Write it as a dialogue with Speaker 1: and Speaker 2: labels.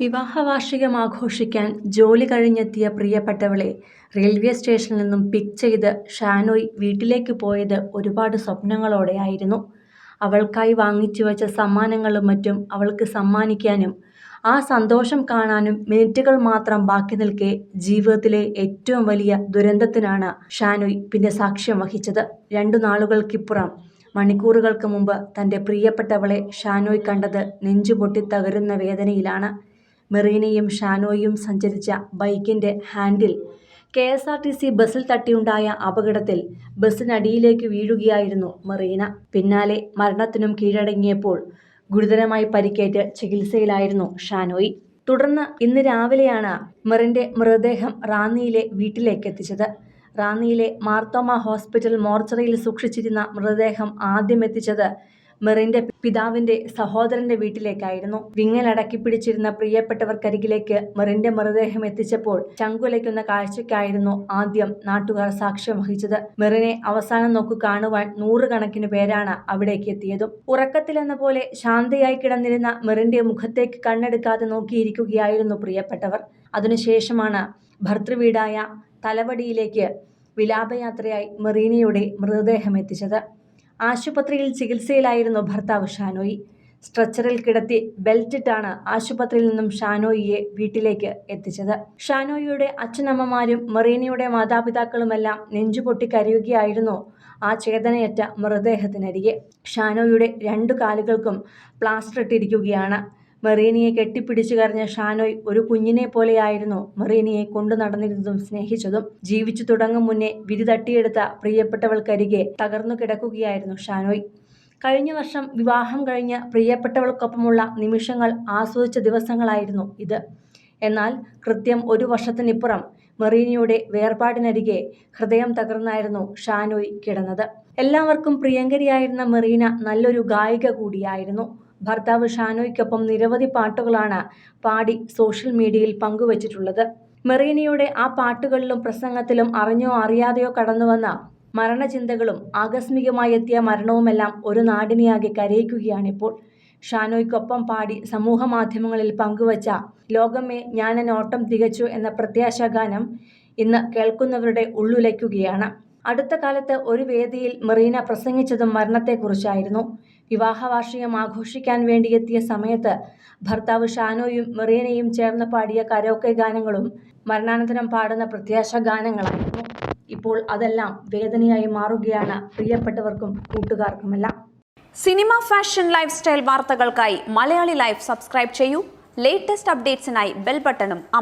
Speaker 1: വിവാഹ വാർഷികം ആഘോഷിക്കാൻ ജോലി കഴിഞ്ഞെത്തിയ പ്രിയപ്പെട്ടവളെ റെയിൽവേ സ്റ്റേഷനിൽ നിന്നും പിക്ക് ചെയ്ത് ഷാനോയ് വീട്ടിലേക്ക് പോയത് ഒരുപാട് സ്വപ്നങ്ങളോടെയായിരുന്നു. അവൾക്കായി വാങ്ങിച്ചു വച്ച സമ്മാനങ്ങളും മറ്റും അവൾക്ക് സമ്മാനിക്കാനും ആ സന്തോഷം കാണാനും മിനിറ്റുകൾ മാത്രം ബാക്കി നിൽക്കെ ജീവിതത്തിലെ ഏറ്റവും വലിയ ദുരന്തത്തിനാണ് ഷാനോയ് പിന്നെ സാക്ഷ്യം വഹിച്ചത്. രണ്ടു നാളുകൾക്കിപ്പുറം മണിക്കൂറുകൾക്ക് മുമ്പ് തന്റെ പ്രിയപ്പെട്ടവളെ ഷാനോയ് കണ്ടത് നെഞ്ചുപൊട്ടി തകരുന്ന വേദനയിലാണ്. മെറീനയും ഷാനോയും സഞ്ചരിച്ച ബൈക്കിന്റെ handle K S R T C ബസ്സിൽ തട്ടിയുണ്ടായ അപകടത്തിൽ ബസ്സിനടിയിലേക്ക് വീഴുകയായിരുന്നു മെറീന. പിന്നാലെ മരണത്തിനും കീഴടങ്ങിയപ്പോൾ ഗുരുതരമായി പരിക്കേറ്റ് ചികിത്സയിലായിരുന്നു ഷാനോയി. തുടർന്ന് ഇന്ന് രാവിലെയാണ് മെറിന്റെ മൃതദേഹം റാന്നിയിലെ വീട്ടിലേക്ക് എത്തിച്ചത്. റാന്നിയിലെ മാർത്തോമ ഹോസ്പിറ്റൽ മോർച്ചറിയിൽ സൂക്ഷിച്ചിരുന്ന മൃതദേഹം ആദ്യം എത്തിച്ചത് മെറിന്റെ പിതാവിന്റെ സഹോദരന്റെ വീട്ടിലേക്കായിരുന്നു. വിങ്ങലടക്കി പിടിച്ചിരുന്ന പ്രിയപ്പെട്ടവർക്കരികിലേക്ക് മെറിന്റെ മൃതദേഹം എത്തിച്ചപ്പോൾ ചങ്കുലയ്ക്കുന്ന കാഴ്ചയ്ക്കായിരുന്നു ആദ്യം നാട്ടുകാർ സാക്ഷ്യം വഹിച്ചത്. മെറിനെ അവസാനം നോക്കു കാണുവാൻ നൂറുകണക്കിന് പേരാണ് അവിടേക്ക് എത്തിയതും. ഉറക്കത്തിലെന്ന പോലെ ശാന്തയായി കിടന്നിരുന്ന മെറിന്റെ മുഖത്തേക്ക് കണ്ണെടുക്കാതെ നോക്കിയിരിക്കുകയായിരുന്നു പ്രിയപ്പെട്ടവർ. അതിനുശേഷമാണ് ഭർത്തൃവീടായ തലവടിയിലേക്ക് വിലാപയാത്രയായി മെറീനയുടെ മൃതദേഹം എത്തിച്ചത്. ആശുപത്രിയിൽ ചികിത്സയിലായിരുന്നു ഭർത്താവ് ഷാനോയി. സ്ട്രെച്ചറിൽ കിടത്തി ബെൽറ്റിട്ടാണ് ആശുപത്രിയിൽ നിന്നും ഷാനോയിയെ വീട്ടിലേക്ക് എത്തിച്ചത്. ഷാനോയിയുടെ അച്ഛനമ്മമാരും മെറീനയുടെ മാതാപിതാക്കളുമെല്ലാം നെഞ്ചുപൊട്ടി കരയുകയായിരുന്നു ആ ചേതനയറ്റ മൃതദേഹത്തിനരികെ. ഷാനോയുടെ രണ്ടു കാലുകൾക്കും പ്ലാസ്റ്റർ ഇട്ടിരിക്കുകയാണ്. മെറീനയെ കെട്ടിപ്പിടിച്ചു കരഞ്ഞ ഷാനോയ് ഒരു കുഞ്ഞിനെ പോലെയായിരുന്നു മെറീനിയെ കൊണ്ടു നടന്നിരുന്നതും സ്നേഹിച്ചതും. ജീവിച്ചു തുടങ്ങും മുന്നേ വിധി തട്ടിയെടുത്ത പ്രിയപ്പെട്ടവൾക്കരികെ തകർന്നു കിടക്കുകയായിരുന്നു ഷാനോയ്. കഴിഞ്ഞ വർഷം വിവാഹം കഴിഞ്ഞ് പ്രിയപ്പെട്ടവൾക്കൊപ്പമുള്ള നിമിഷങ്ങൾ ആസ്വദിച്ച ദിവസങ്ങളായിരുന്നു ഇത്. എന്നാൽ കൃത്യം ഒരു വർഷത്തിനിപ്പുറം മെറീനയുടെ വേർപാടിനരികെ ഹൃദയം തകർന്നായിരുന്നു ഷാനോയ് കിടന്നത്. എല്ലാവർക്കും പ്രിയങ്കരിയായിരുന്ന മെറീന നല്ലൊരു ഗായിക കൂടിയായിരുന്നു. ഭർത്താവ് ഷാനോയ്ക്കൊപ്പം നിരവധി പാട്ടുകളാണ് പാടി സോഷ്യൽ മീഡിയയിൽ പങ്കുവച്ചിട്ടുള്ളത്. മെറീനയുടെ ആ പാട്ടുകളിലും പ്രസംഗത്തിലും അറിഞ്ഞോ അറിയാതെയോ കടന്നുവന്ന മരണചിന്തകളും ആകസ്മികമായി എത്തിയ മരണവുമെല്ലാം ഒരു നാടിനെയാകെ കരയിക്കുകയാണിപ്പോൾ. ഷാനോയ്ക്കൊപ്പം പാടി സമൂഹ മാധ്യമങ്ങളിൽ പങ്കുവച്ച ലോകമേ ഞാനെന്നോട്ടം തികച്ചു എന്ന പ്രത്യാശാഗാനം ഇന്ന് കേൾക്കുന്നവരുടെ ഉള്ളുലയ്ക്കുകയാണ്. അടുത്ത കാലത്ത് ഒരു വേദിയിൽ മെറീന പ്രസംഗിച്ചതും മരണത്തെക്കുറിച്ചായിരുന്നു. വിവാഹവാർഷികം ആഘോഷിക്കാൻ വേണ്ടിയെത്തിയ സമയത്ത് ഭർത്താവ് ഷാനോയും മെറീനയും ചേർന്ന് പാടിയ കരോക്കെ ഗാനങ്ങളും മരണാനന്തരം പാടുന്ന പ്രത്യാശ ഗാനങ്ങളായിരുന്നു. ഇപ്പോൾ അതെല്ലാം വേദനയായി മാറുകയാണ് പ്രിയപ്പെട്ടവർക്കും കൂട്ടുകാർക്കുമെല്ലാം.
Speaker 2: സിനിമ ഫാഷൻ ലൈഫ് സ്റ്റൈൽ വാർത്തകൾക്കായി മലയാളി ലൈഫ് സബ്സ്ക്രൈബ് ചെയ്യൂ. ലേറ്റസ്റ്റ് അപ്ഡേറ്റ്സിനായി ബെൽ ബട്ടണും അമർ